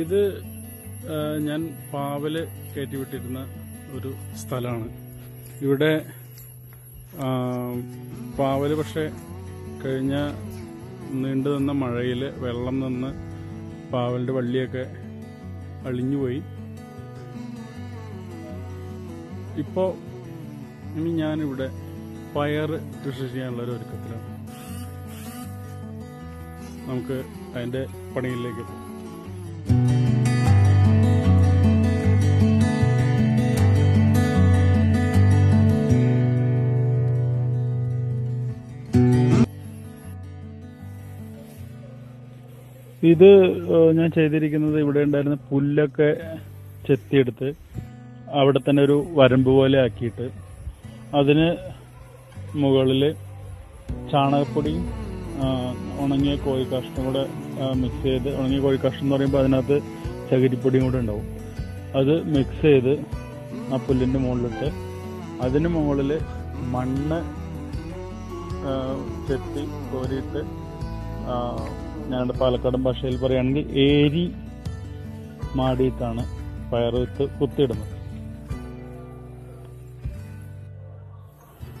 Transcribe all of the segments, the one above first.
ഇത് ഞാൻ പാവൽ കയറ്റിവിട്ടിരുന്ന ഒരു സ്ഥലമാണ്. ഇവിടെ പാവൽ പക്ഷെ കഴിഞ്ഞ നീണ്ടു നിന്ന മഴയിൽ വെള്ളം നിന്ന് പാവലിന്റെ വള്ളിയൊക്കെ അളിഞ്ഞുപോയി. ഇപ്പോ ഇനി ഞാനിവിടെ പയർ കൃഷി ചെയ്യാനുള്ള ഒരു ഒരുക്കത്തിലാണ്. നമുക്ക് അതിന്റെ പണിയിലേക്ക് പോകാം. ഇത് ഞാൻ ചെയ്തിരിക്കുന്നത് ഇവിടെ ഉണ്ടായിരുന്ന പുല്ലൊക്കെ ചെത്തിയെടുത്ത് അവിടെ തന്നെ ഒരു വരമ്പ് പോലെ ആക്കിയിട്ട് അതിന് മുകളിൽ ചാണകപ്പൊടിയും ഉണങ്ങിയ കോഴി കാഷ്ടം കൂടെ മിക്സ് ചെയ്ത് ഉണങ്ങിയ കോഴി കാഷ്ടം എന്ന് പറയുമ്പോൾ അതിനകത്ത് ചകിരിപ്പൊടിയും കൂടെ ഉണ്ടാവും. അത് മിക്സ് ചെയ്ത് ആ പുല്ലിന്റെ മുകളിലിട്ട് അതിന് മുകളിൽ മണ്ണ് ചെത്തി കോരിയിട്ട് ഞങ്ങളുടെ പാലക്കാടൻ ഭാഷയിൽ പറയുകയാണെങ്കിൽ ഏരി മാടിയിട്ടാണ് പയർ വിത്ത് കുത്തിയിടുന്നത്.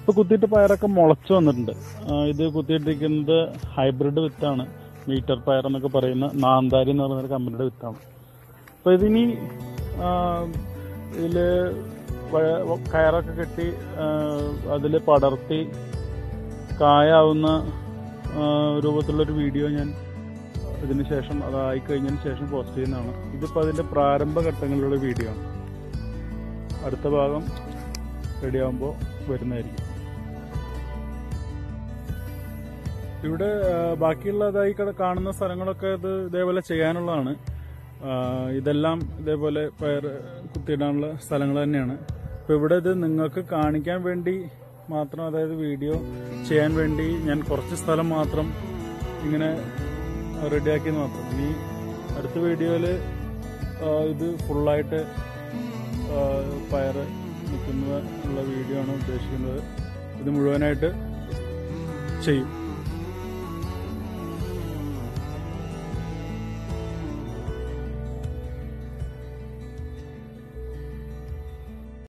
ഇപ്പൊ കുത്തിയിട്ട് പയറൊക്കെ മുളച്ചു വന്നിട്ടുണ്ട്. ഇത് കുത്തിയിട്ടിരിക്കുന്നത് ഹൈബ്രിഡ് വിത്താണ്. മീറ്റർ പയർ എന്നൊക്കെ പറയുന്ന നാന്താരി എന്ന് പറയുന്ന ഒരു കമ്പനിയുടെ വിത്താണ്. അപ്പൊ ഇതിനി ഇതിൽ കയറൊക്കെ കെട്ടി അതിൽ പടർത്തി കായാവുന്ന രൂപത്തിലുള്ളൊരു വീഡിയോ ഞാൻ ഇതിന് ശേഷം അതായി കഴിഞ്ഞതിന് ശേഷം പോസ്റ്റ് ചെയ്യുന്നതാണ്. ഇതിപ്പോൾ അതിന്റെ പ്രാരംഭ ഘട്ടങ്ങളിലുള്ള വീഡിയോ ആണ്. അടുത്ത ഭാഗം റെഡി ആകുമ്പോൾ വരുന്നതായിരിക്കും. ഇവിടെ ബാക്കിയുള്ളതായി കാണുന്ന സ്ഥലങ്ങളൊക്കെ ഇത് ഇതേപോലെ ചെയ്യാനുള്ളതാണ്. ഇതെല്ലാം ഇതേപോലെ പയർ കുത്തിയിടാനുള്ള സ്ഥലങ്ങൾ തന്നെയാണ്. അപ്പോൾ ഇവിടെ ഇത് നിങ്ങൾക്ക് കാണിക്കാൻ വേണ്ടി മാത്രം അതായത് വീഡിയോ ചെയ്യാൻ വേണ്ടി ഞാൻ കുറച്ച് സ്ഥലം മാത്രം ഇങ്ങനെ റെഡിയാക്കിയെന്ന് മാത്രം. ഇനി അടുത്ത വീഡിയോയിൽ ഇത് ഫുള്ളായിട്ട് പയർ നിൽക്കുന്ന ഉള്ള വീഡിയോ ആണ് ഉദ്ദേശിക്കുന്നത്. ഇത് മുഴുവനായിട്ട് ചെയ്യും.